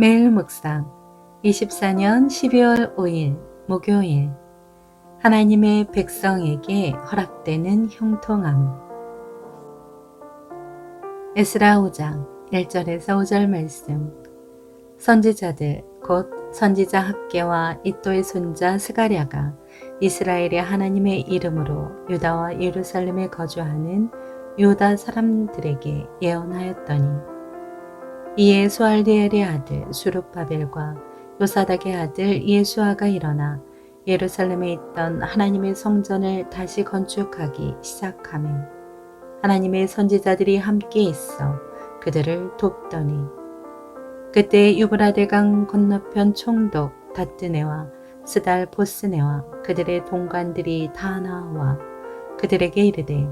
매일 묵상. 24년 12월 5일 목요일. 하나님의 백성에게 허락되는 형통함. 에스라 5장 1절에서 5절 말씀. 선지자들 곧 선지자 학계와 이또의 손자 스가랴가 이스라엘의 하나님의 이름으로 유다와 예루살렘에 거주하는 유다 사람들에게 예언하였더니 이에 수알디엘의 아들 수룹바벨과 요사닥의 아들 예수아가 일어나 예루살렘에 있던 하나님의 성전을 다시 건축하기 시작하며 하나님의 선지자들이 함께 있어 그들을 돕더니 그때 유브라데강 건너편 총독 다뜨네와 스달 보스네와 그들의 동관들이 다 나와 그들에게 이르되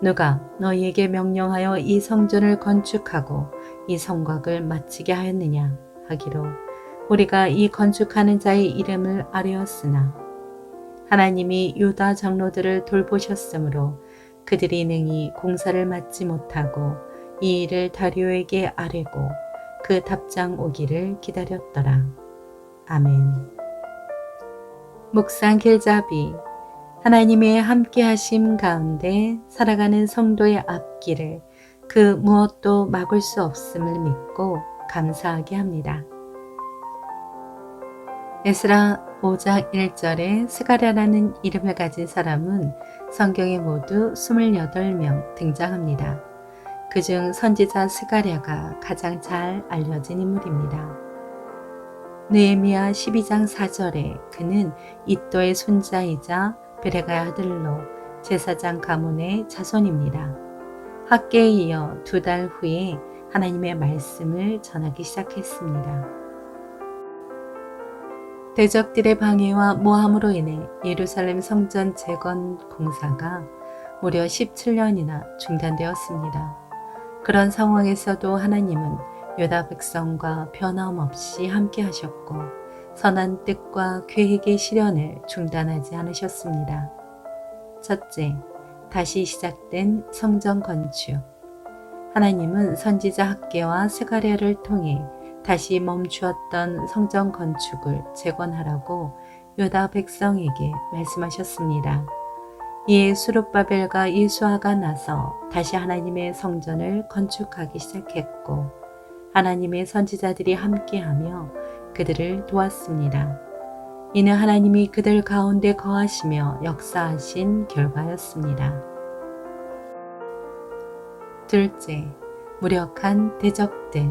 누가 너희에게 명령하여 이 성전을 건축하고 이 성곽을 마치게 하였느냐 하기로 우리가 이 건축하는 자의 이름을 아뢰었으나 하나님이 유다 장로들을 돌보셨으므로 그들이 능히 공사를 맡지 못하고 이 일을 다리오에게 아뢰고 그 답장 오기를 기다렸더라. 아멘. 묵상 길잡이 하나님의 함께하심 가운데 살아가는 성도의 앞길을 그 무엇도 막을 수 없음을 믿고 감사하게 합니다. 에스라 5장 1절에 스가랴라는 이름을 가진 사람은 성경에 모두 28명 등장합니다. 그중 선지자 스가랴가 가장 잘 알려진 인물입니다. 느헤미야 12장 4절에 그는 이또의 손자이자 베레가의 아들로 제사장 가문의 자손입니다. 학계에 이어 두 달 후에 하나님의 말씀을 전하기 시작했습니다. 대적들의 방해와 모함으로 인해 예루살렘 성전 재건 공사가 무려 17년이나 중단되었습니다. 그런 상황에서도 하나님은 유다 백성과 변함없이 함께 하셨고 선한 뜻과 계획의 실현을 중단하지 않으셨습니다. 첫째, 다시 시작된 성전 건축. 하나님은 선지자 학계와 스가랴를 통해 다시 멈추었던 성전 건축을 재건하라고 유다 백성에게 말씀하셨습니다. 이에 수룹바벨과 예수아가 나서 다시 하나님의 성전을 건축하기 시작했고 하나님의 선지자들이 함께하며 그들을 도왔습니다. 이는 하나님이 그들 가운데 거하시며 역사하신 결과였습니다. 둘째, 무력한 대적들.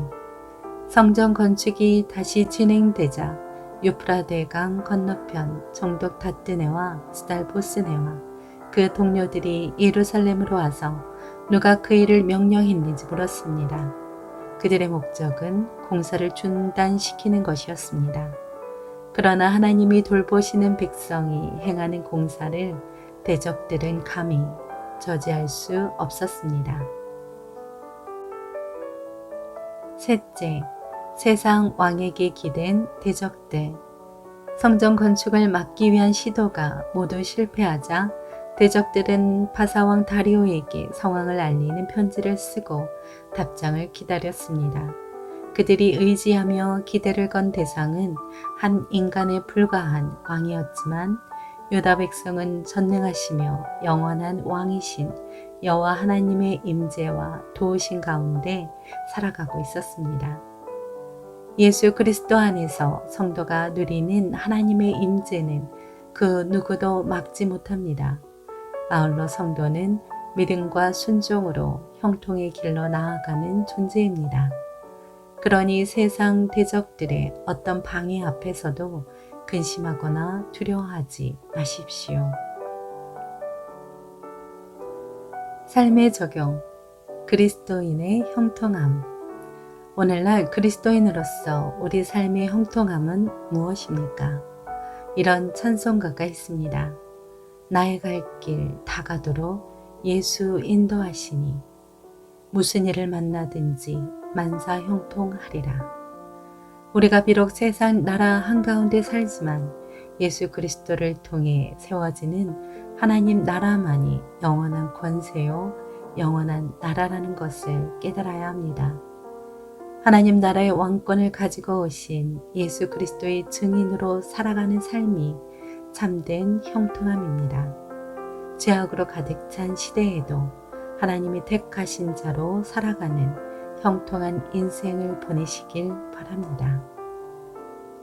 성전 건축이 다시 진행되자 유프라데강 건너편 정독 다뜨네와 스달보스네와 그 동료들이 예루살렘으로 와서 누가 그 일을 명령했는지 물었습니다. 그들의 목적은 공사를 중단시키는 것이었습니다. 그러나 하나님이 돌보시는 백성이 행하는 공사를 대적들은 감히 저지할 수 없었습니다. 셋째, 세상 왕에게 기댄 대적들. 성전 건축을 막기 위한 시도가 모두 실패하자 대적들은 파사왕 다리오에게 상황을 알리는 편지를 쓰고 답장을 기다렸습니다. 그들이 의지하며 기대를 건 대상은 한 인간에 불과한 왕이었지만 유다 백성은 전능하시며 영원한 왕이신 여호와 하나님의 임재와 도우신 가운데 살아가고 있었습니다. 예수 그리스도 안에서 성도가 누리는 하나님의 임재는 그 누구도 막지 못합니다. 아울러 성도는 믿음과 순종으로 형통의 길로 나아가는 존재입니다. 그러니 세상 대적들의 어떤 방해 앞에서도 근심하거나 두려워하지 마십시오. 삶의 적용 그리스도인의 형통함 오늘날 그리스도인으로서 우리 삶의 형통함은 무엇입니까? 이런 찬송가가 있습니다. 나의 갈 길 다가도록 예수 인도하시니 무슨 일을 만나든지 만사 형통하리라. 우리가 비록 세상 나라 한가운데 살지만 예수 그리스도를 통해 세워지는 하나님 나라만이 영원한 권세요, 영원한 나라라는 것을 깨달아야 합니다. 하나님 나라의 왕권을 가지고 오신 예수 그리스도의 증인으로 살아가는 삶이 참된 형통함입니다. 죄악으로 가득 찬 시대에도 하나님이 택하신 자로 살아가는 형통한 인생을 보내시길 바랍니다.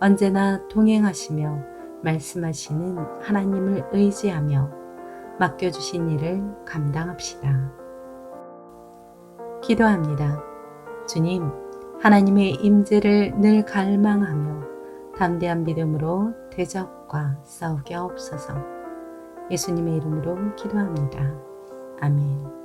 언제나 동행하시며 말씀하시는 하나님을 의지하며 맡겨주신 일을 감당합시다. 기도합니다. 주님, 하나님의 임재를 늘 갈망하며 담대한 믿음으로 대적과 싸우게 없어서 예수님의 이름으로 기도합니다. 아멘.